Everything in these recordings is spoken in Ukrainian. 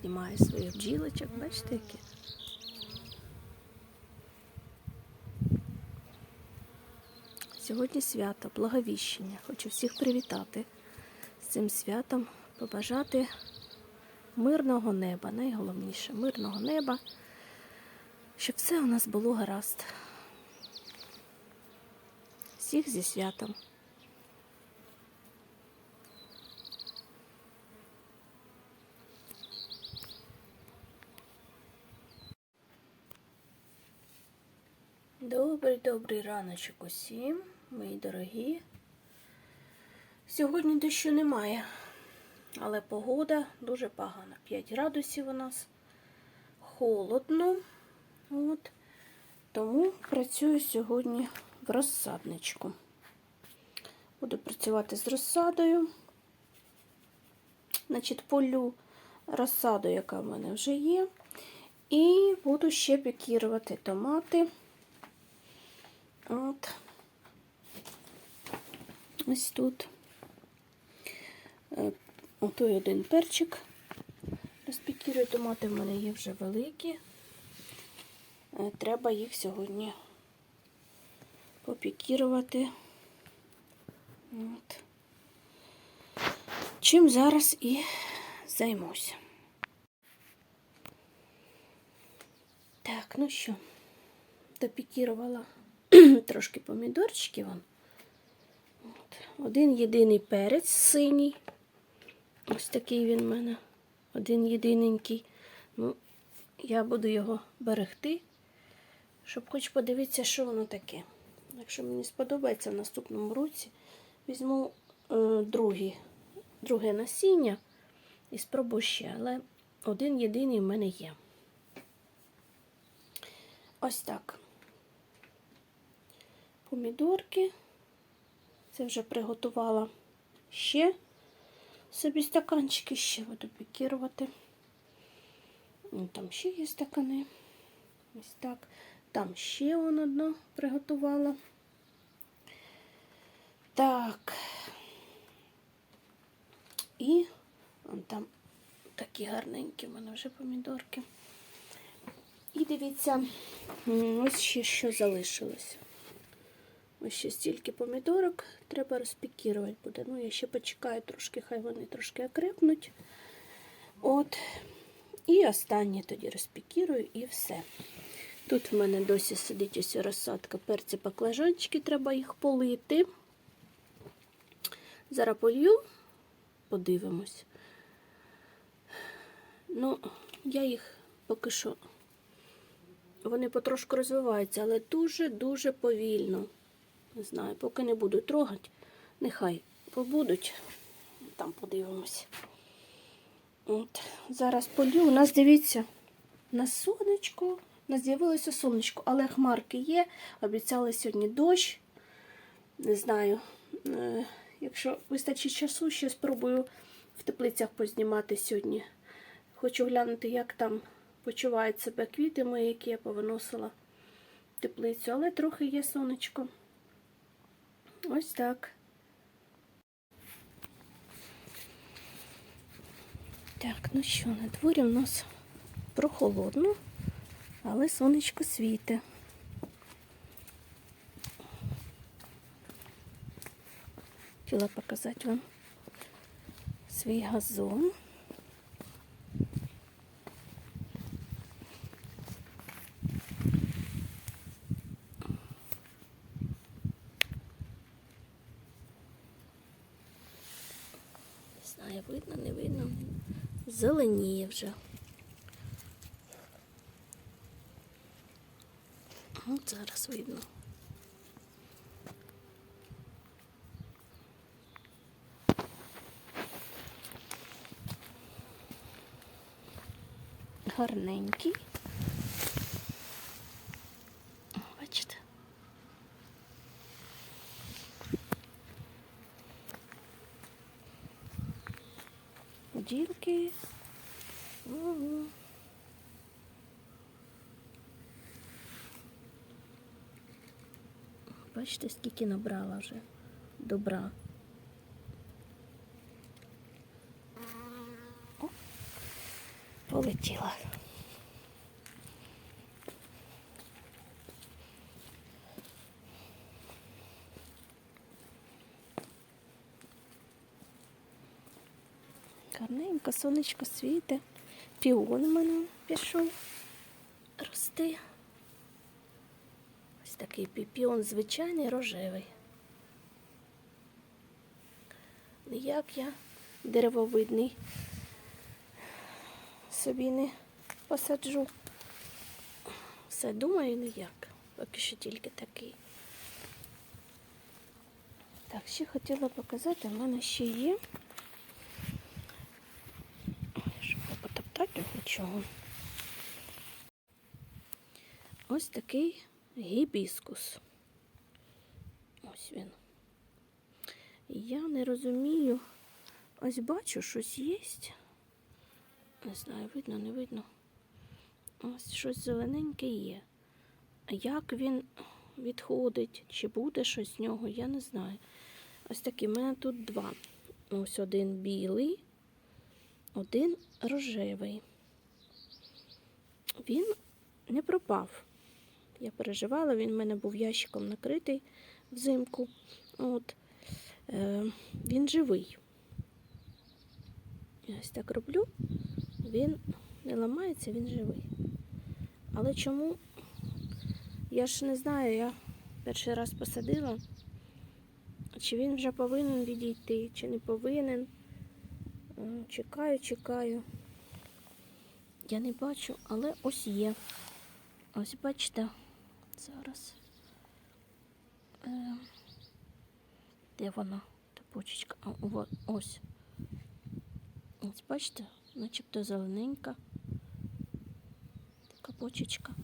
знімає своїх бджілочок. Бачите, які? Сьогодні свято, благовіщення. Хочу всіх привітати з цим святом, побажати мирного неба, найголовніше мирного неба, щоб все у нас було гаразд. Всіх зі святом. Добрий, раночок усім, мої дорогі. Сьогодні дощу немає, але погода дуже погана. 5 градусів у нас холодно. От. Тому працюю сьогодні в розсадничку. Буду працювати з розсадою. Значить, полю розсаду, яка в мене вже є. І буду ще пікірувати томати. От. Ось тут. Е, Отой один перчик. Розпікірую томати в мене є вже великі. Е, Треба їх сьогодні попікірувати. От. Чим зараз і займуся. Так, ну що, допікірувала трошки помідорчиків. От. Один єдиний перець синій. Ось такий він в мене. Один єдиненький. Ну, я буду його берегти, щоб хоч подивитися, що воно таке. Якщо мені сподобається в наступному році, візьму е, другі, друге насіння і спробую ще, але один єдиний в мене є. Ось так. Помідорки. Це вже приготувала ще собі стаканчики, ще буду пікірувати. Ну, Там ще є стакани. Ось так. Там ще вон одно приготувала. Так. І вон там такі гарненькі в мене вже помідорки. І дивіться, ось ще що залишилось. Ось ще стільки помідорок треба розпікірувати буде. Ну, я ще почекаю трошки, хай вони трошки окрепнуть. От. І останнє тоді розпікірую і все. Тут в мене досі сидить ось розсадка перці баклажанчики, треба їх полити. Зараз полью, подивимось. Ну, я їх поки що. Вони потрошку розвиваються, але дуже-дуже повільно. Не знаю, поки не буду трогати, нехай побудуть. Там подивимось. От. Зараз полю. У нас, дивіться, на сонечко. У нас з'явилося сонечко, але хмарки є. Обіцяли сьогодні дощ. Не знаю. е, Якщо вистачить часу, ще спробую в теплицях познімати сьогодні. Хочу глянути, як там почувають себе квіти мої, які я повиносила в теплицю, але трохи є сонечко. Ось так. Так, ну що, на дворі у нас прохолодно, але сонечко світе. Хотіла показати вам свій газон. Знаю, видно, не видно. Зеленіє вже. От зараз видно. Гарненький. Бачите? Бджілки. Угу. Бачите, скільки набрала вже добра. О, полетіла. Гарненько, сонечко світе. Піон в мене пішов рости. Такий пі- піон звичайний рожевий. Ніяк я деревовидний собі не посаджу. Все думаю ніяк. Поки що тільки такий. Так, ще хотіла показати, в мене ще є. Щоб потоптати нічого. Ось такий гібіскус. Ось він. Я не розумію. Ось бачу, щось є. Не знаю, видно, не видно. Ось щось зелененьке є. Як він відходить, чи буде щось з нього, я не знаю. Ось такі, в мене тут два. Ось один білий, один рожевий. Він не пропав. Я переживала, він в мене був ящиком накритий взимку. От. Е, він живий. Я ось так роблю. Він не ламається, він живий. Але чому? Я ж не знаю, я перший раз посадила. Чи він вже повинен відійти, чи не повинен. Е, Чекаю, чекаю. Я не бачу, але ось є. Ось бачите, зараз. Е, де вона? Та почечка. А, ось. Ось бачите, начебто зелененька. Така почечка.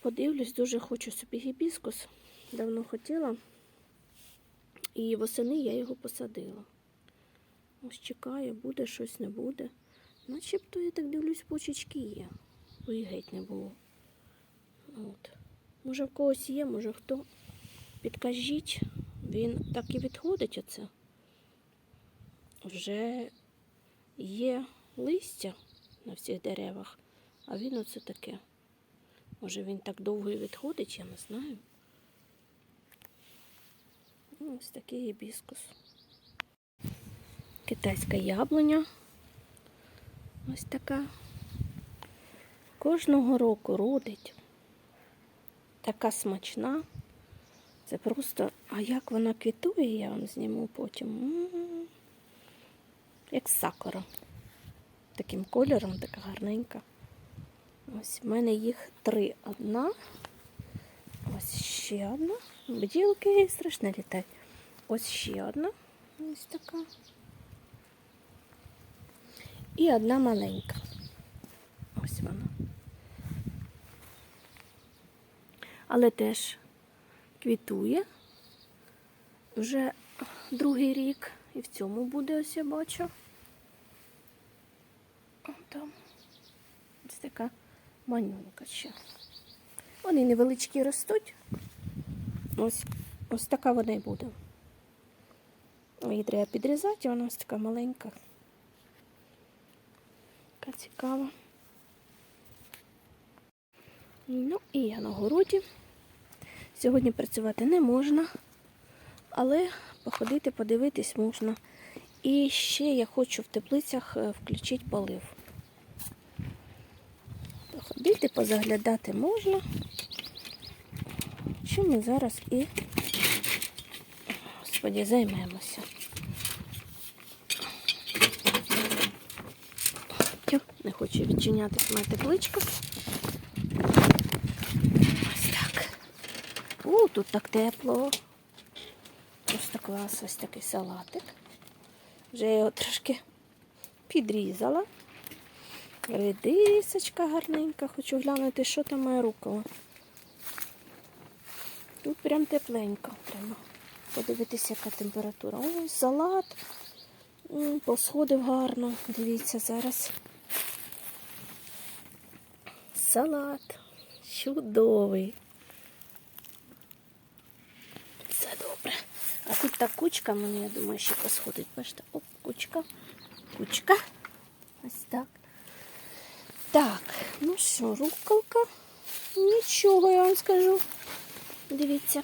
Подивлюсь, дуже хочу собі гібіскус. Давно хотіла. І восени я його посадила. Ось чекаю, буде щось не буде. Начебто, я так дивлюсь, почечки є. Бо і геть не було. От. Може в когось є, може хто. Підкажіть, він так і відходить оце. Вже є листя на всіх деревах, а він оце таке. Може він так довго і відходить, я не знаю. Ну, Ось такий гібіскус. Китайська яблуня. Ось така. Кожного року родить. Така смачна. Це просто, а як вона квітує, я вам зніму потім. Як сакура. Таким кольором, така гарненька. Ось в мене їх три. Одна. Ось ще одна. Бділки страшно літають. Ось ще одна. Ось така. І одна маленька. Ось вона. Але теж квітує. Вже другий рік. І в цьому буде ось я бачу. Там. Ось така манюнька ще. Вони невеличкі ростуть. Ось, ось така вона і буде. Її треба підрізати, вона ось така маленька. Така цікава. Ну і я на городі. Сьогодні працювати не можна, але походити, подивитись можна. І ще я хочу в теплицях е, включити полив. Походити, позаглядати можна. Чим ми зараз і, господі, займемося. Не хочу відчинятись моя тепличка. Ось так. О, тут так тепло. Просто клас, ось такий салатик. Вже я його трошки підрізала. Редисочка гарненька, хочу глянути, що там моя рукава. Тут прям тепленько. Треба подивитися, яка температура. Ой, салат. Посходив гарно. Дивіться зараз. Салат. Чудовий. Все добре. А тут та кучка мені, я думаю, ще посходить. Бачите, оп, кучка. Кучка. Ось так. Так, ну що, руколка? Нічого, я вам скажу. Дивіться,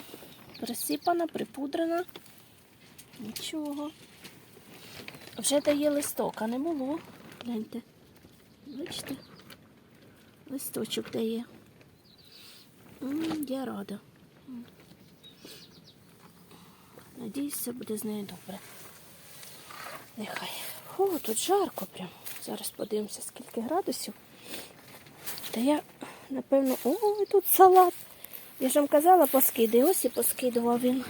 присипана, припудрена. Нічого. Вже дає листок, а не було. Гляньте. Бачите? Листочок дає. М, Я рада. Надіюсь, все буде з нею добре. Нехай. О, тут жарко прям. Зараз подивимося, скільки градусів. Та я, напевно, ой, тут салат. Я ж вам казала, поскиди. Ось і поскидував він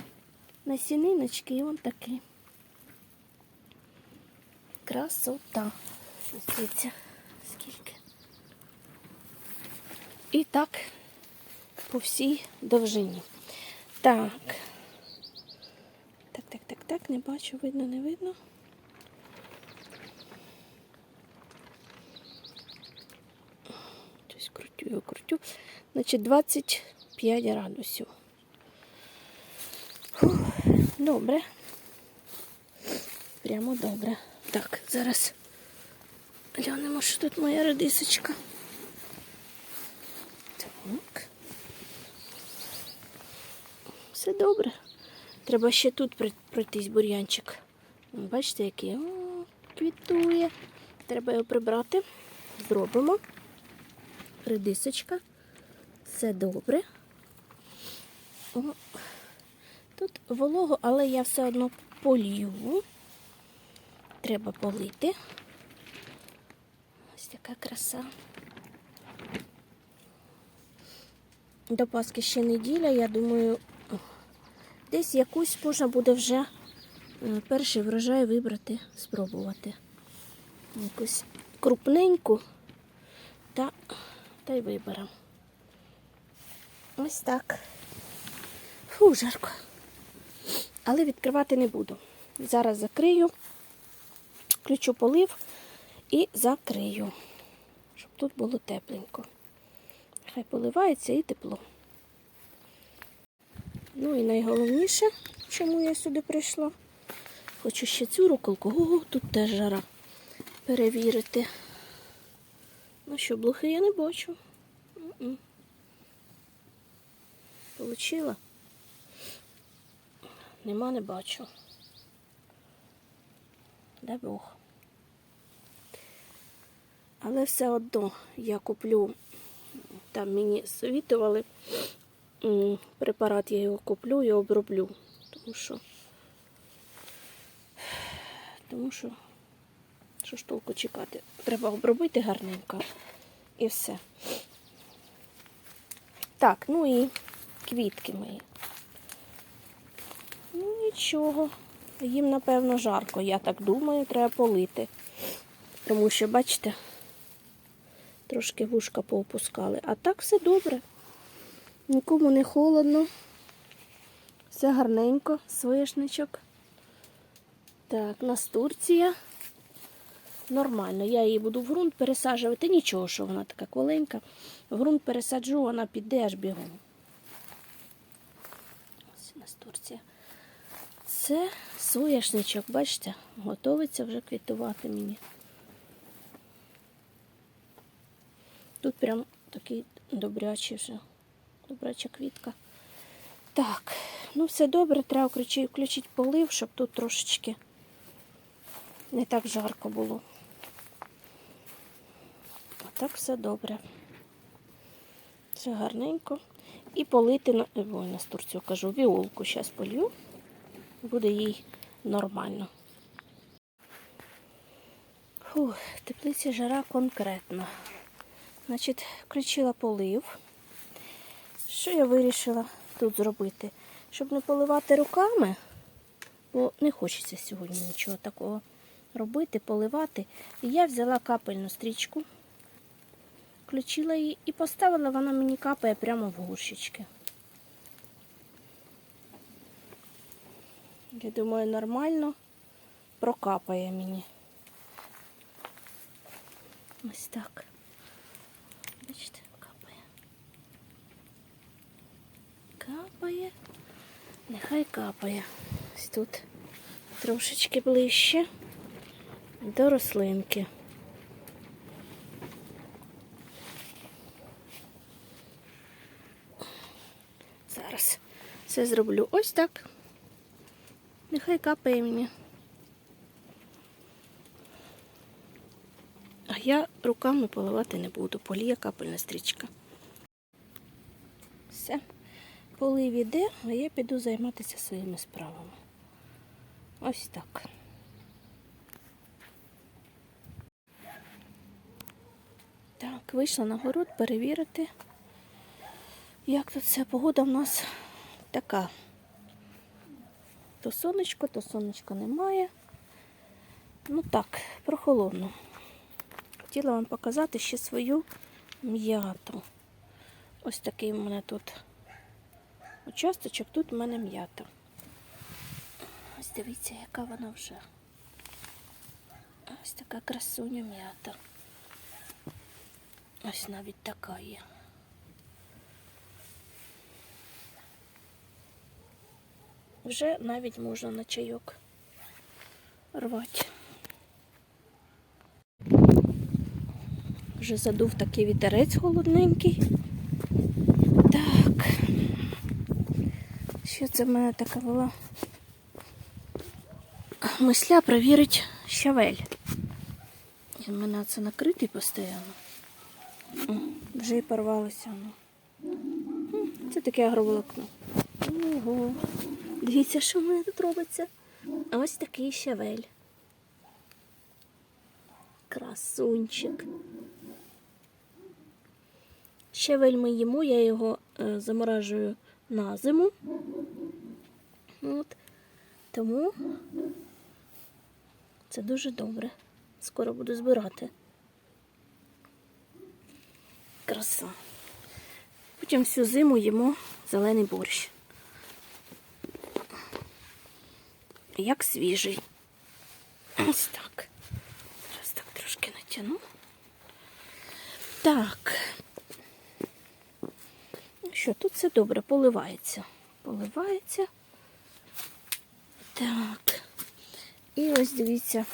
на сіниночки, і он такий. Красота. Дивіться, скільки. І так по всій довжині. Так. Так, не бачу, видно, не видно. Щось крутю, я крутю. Значить, 25 градусів. Добре. Прямо добре. Так, зараз глянемо, що тут моя редисочка. Так. Все добре. Треба ще тут прой- пройтись бур'янчик. Бачите, який О, квітує. Треба його прибрати. Зробимо. Редисочка. Все добре. О, тут волого, але я все одно полью. Треба полити. Ось така краса. До Пасхи ще неділя, я думаю, десь якусь можна буде вже е, перший врожай вибрати, спробувати. Якусь крупненьку та, та й виберемо. Ось так. Фу, жарко. Але відкривати не буду. Зараз закрию, включу полив і закрию, щоб тут було тепленько. Хай поливається і тепло. Ну і найголовніше, чому я сюди прийшла. Хочу ще цю руколку. Ого, тут теж жара. Перевірити. Ну що, блохи я не бачу. Получила? Нема, не бачу. Дай Бог. Але все одно я куплю, там мені совітували, препарат я його куплю і оброблю. Тому що, тому що, що ж толку чекати? Треба обробити гарненько і все. Так, ну і квітки мої. Ну нічого. Їм, напевно, жарко, я так думаю, треба полити. Тому що, бачите, трошки вушка поопускали. А так все добре. Нікому не холодно. Все гарненько, соєшничок. Так, настурція. Нормально. Я її буду в ґрунт пересаджувати. Нічого, що вона така коленька. В ґрунт пересаджу, вона піде аж бігом. Ось настурція. Це соняшничок, бачите, готовиться вже квітувати мені. Тут прям такий добрячий вже, добряча квітка. Так, ну все добре, треба включити, полив, щоб тут трошечки не так жарко було. А так все добре. Все гарненько. І полити на ой, настурцю кажу, віолку зараз полью буде їй нормально. Фух, в теплиці жара конкретно. Значить, включила полив. Що я вирішила тут зробити? Щоб не поливати руками, бо не хочеться сьогодні нічого такого робити, поливати. І я взяла капельну стрічку, включила її і поставила, вона мені капає прямо в горщички. Я думаю, нормально прокапає мені. Ось так. капає, нехай капає. Ось тут трошечки ближче до рослинки. Зараз все зроблю ось так. Нехай капає мені. А я руками поливати не буду, поліє капельна стрічка. Все полив іде, а я піду займатися своїми справами. Ось так. Так, вийшла на город перевірити, як тут все. Погода в нас така. То сонечко, то сонечка немає. Ну так, прохолодно. Хотіла вам показати ще свою м'яту. Ось такий у мене тут участочок, тут у мене м'ята. Ось дивіться, яка вона вже. Ось така красуня м'ята. Ось навіть така є. Вже навіть можна на чайок рвати. Вже задув такий вітерець холодненький. Так. Що це в мене така була? Мисля провірить щавель. В мене це накритий постійно. Вже і порвалося воно. Це таке агроволокно. Ого. Дивіться, що в мене тут робиться. Ось такий щавель. Красунчик. Щавель ми їмо, я його е, заморажую на зиму. От. Тому це дуже добре. Скоро буду збирати. Краса. Потім всю зиму їмо зелений борщ. Як свіжий. Ось так. Зараз так трошки натягну. Так. Що, тут все добре, поливається. Поливається. Так. І ось дивіться.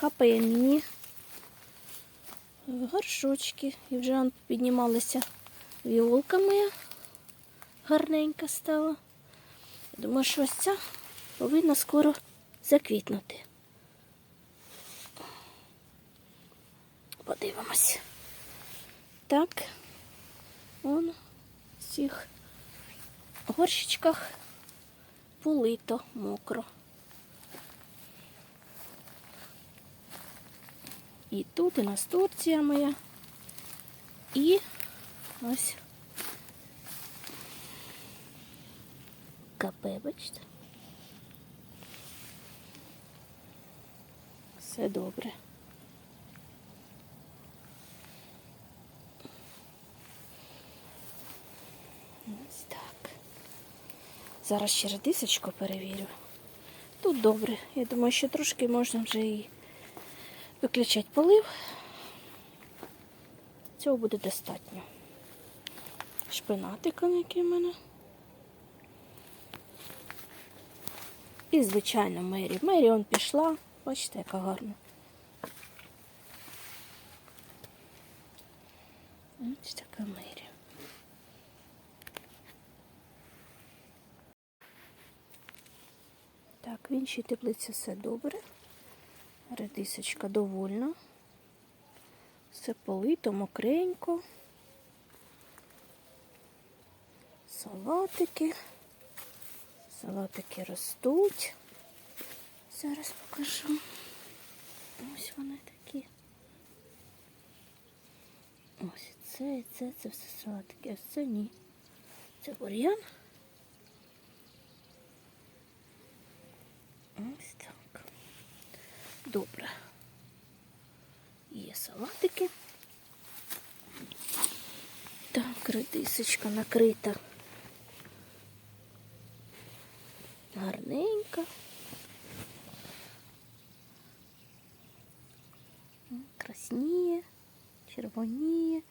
Капає мені горшочки. І вже піднімалася віолка моя. Гарненька стала. Думаю, що ось ця повинна скоро заквітнути. Подивимось. Так, он в цих горщичках полито мокро. І тут і настурція моя. І ось капе, бачите? Все добре. Ось так. Зараз ще редисочку перевірю. Тут добре. Я думаю, що трошки можна вже і виключати полив. Цього буде достатньо. Шпинатика, який в мене. І, звичайно, Мері. Мері он пішла. Бачите, яка гарна. Ось така Мері. Так, в іншій теплиці все добре. Редисочка довольна. Все полито, мокренько. Салатики. Салатики ростуть. Зараз покажу. Ось вони такі. Ось це і це, це все салатики. Ось це ні. Це бур'ян. Ось так. Добре. Є салатики. Так, редисочка накрита. Гарненька. Красніє, червоніє.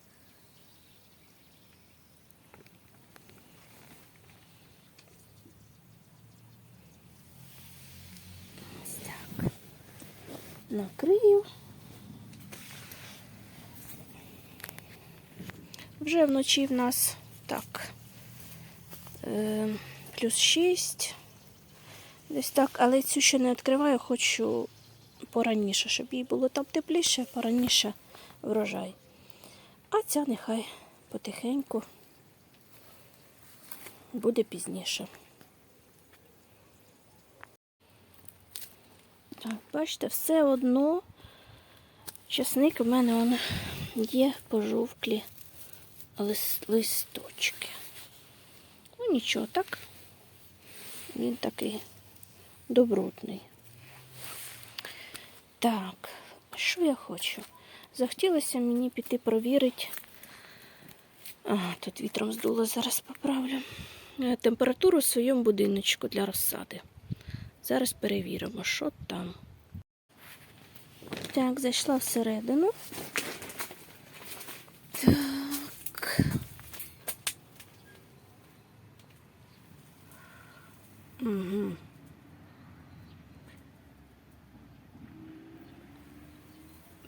Накрию. Вже вночі в нас так е, плюс 6. Десь так, але цю ще не відкриваю, хочу пораніше, щоб їй було там тепліше, пораніше врожай. А ця нехай потихеньку буде пізніше. Так, бачите, все одно часник у мене он, є пожовклі лис- листочки. Ну нічого, так. Він такий добротний. Так, що я хочу? Захотілося мені піти провірити. А, тут вітром здуло, зараз поправлю. Е, Температуру в своєму будиночку для розсади. Зараз перевіримо, що там. Так, зайшла всередину. Так. Угу.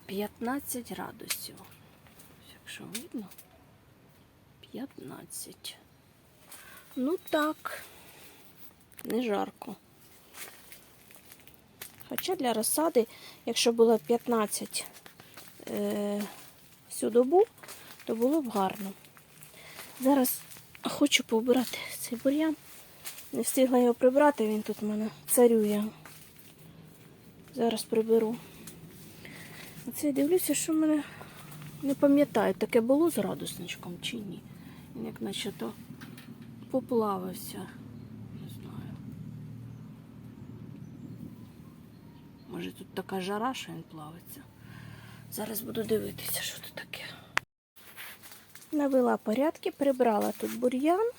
П'ятнадцять градусів. Якщо видно. П'ятнадцять. Ну так, не жарко. Хоча для розсади, якщо було 15 е, всю добу, то було б гарно. Зараз хочу побирати цей бур'ян. Не встигла його прибрати, він тут в мене царює. Зараз приберу. Оце дивлюся, що мене не пам'ятаю, таке було з градусничком чи ні. Він як наче то поплавився. Не знаю. Може тут така жара, що він плавиться. Зараз буду дивитися, що тут таке. Навела порядки, прибрала тут бур'ян,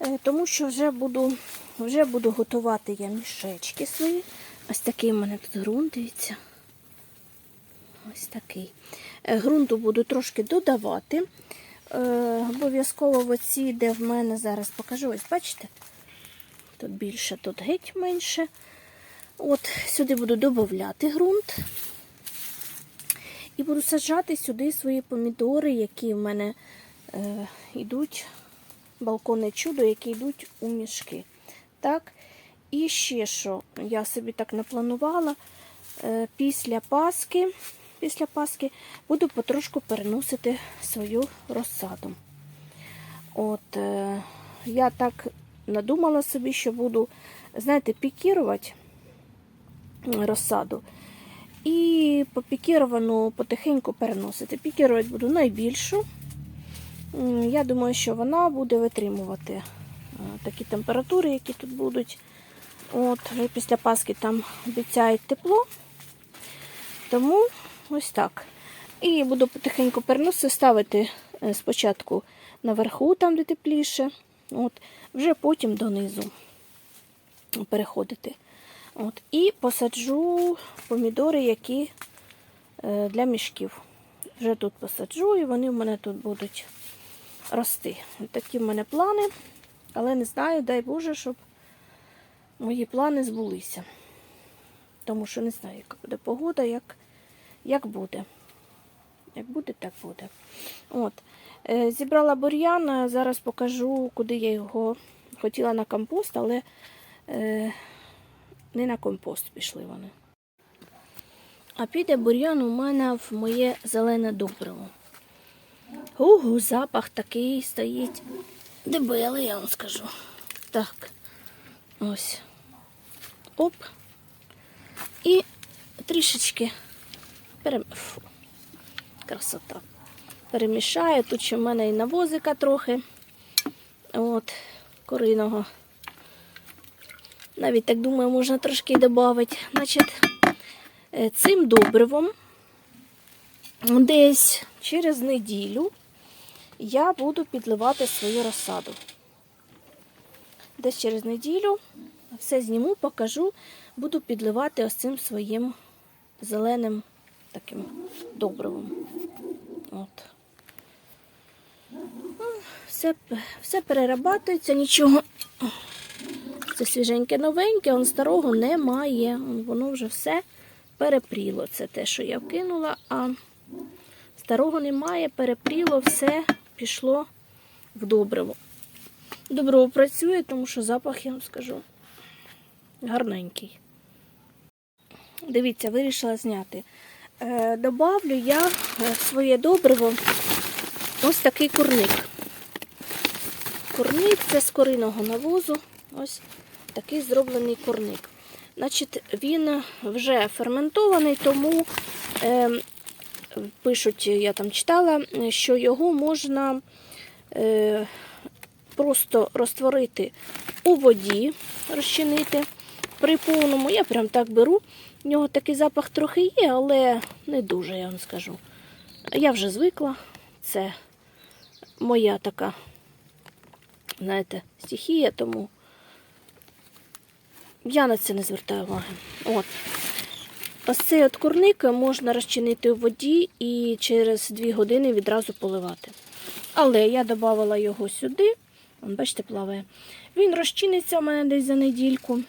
е, тому що вже буду, вже буду готувати я мішечки свої. Ось такий в мене тут ґрунт. Ось такий. Е, Ґрунту буду трошки додавати. Е, Обов'язково в оці, де в мене зараз покажу, ось бачите? Тут більше, тут геть менше. От сюди буду додати ґрунт. І буду саджати сюди свої помідори, які в мене е, йдуть, балконне чудо, які йдуть у мішки. Так. І ще що я собі так напланувала, е, після Паски, після Паски буду потрошку переносити свою розсаду. От, е, я так надумала собі, що буду, знаєте, пікірувати розсаду. І попікіровану потихеньку переносити. Пікірувати буду найбільшу. Я думаю, що вона буде витримувати е, такі температури, які тут будуть. От, вже після Пасхи там обіцяють тепло. Тому ось так. І буду потихеньку переносити, ставити е, спочатку наверху, там, де тепліше, от, вже потім донизу переходити. От, і посаджу помідори, які е, для мішків. Вже тут посаджу, і вони в мене тут будуть рости. Такі в мене плани, але не знаю, дай Боже, щоб мої плани збулися. Тому що не знаю, яка буде погода, як, як буде. Як буде, так буде. От. Е, Зібрала бур'ян, зараз покажу, куди я його хотіла на компост, але е, не на компост пішли вони. А піде бур'ян у мене в моє зелене добриво. Ого, запах такий стоїть. Дебелий, я вам скажу. Так. Ось. Оп. І трішечки перем... Фу. Красота. Перемішаю. Тут ще в мене і навозика трохи. От, кориного. Навіть так думаю, можна трошки додати. Значить, е, цим добривом десь через неділю я буду підливати свою розсаду. Десь через неділю все зніму, покажу, буду підливати ось цим своїм зеленим таким добривом. От. Ну, Все, все перерабатується, нічого. Це свіженьке новеньке, он старого немає. Воно вже все перепріло. Це те, що я вкинула, а старого немає, перепріло, все пішло в добриво. добро працює, тому що запах, я вам скажу, гарненький. Дивіться, вирішила зняти. Е, добавлю я е, своє добриво ось такий курник. Курник це з кориного навозу. Ось такий зроблений курник. Значить, він вже ферментований, тому е, пишуть, я там читала, що його можна е, просто розтворити у воді, розчинити при повному. Я прям так беру. У нього такий запах трохи є, але не дуже, я вам скажу. Я вже звикла. Це моя така, знаєте, стихія, тому я на це не звертаю уваги. От. Ось цей от курник можна розчинити у воді і через 2 години відразу поливати. Але я додавала його сюди. Вон, бачите, плаває. Він розчиниться у мене десь за недільку.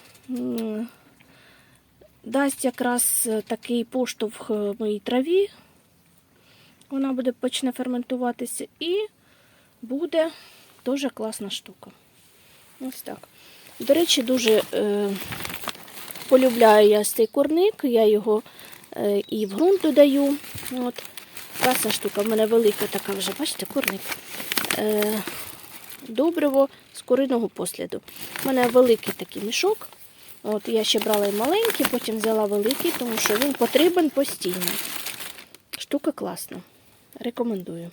Дасть якраз такий поштовх е, моїй траві. Вона буде почне ферментуватися і буде дуже класна штука. Ось так. До речі, дуже е, полюбляю я цей курник, я його е, і в ґрунт додаю. От. Класна штука, в мене велика така вже, бачите, курник. Е, добриво з куриного посліду. У мене великий такий мішок. От, я ще брала і маленький, потім взяла великий, тому що він потрібен постійно. Штука класна. Рекомендую.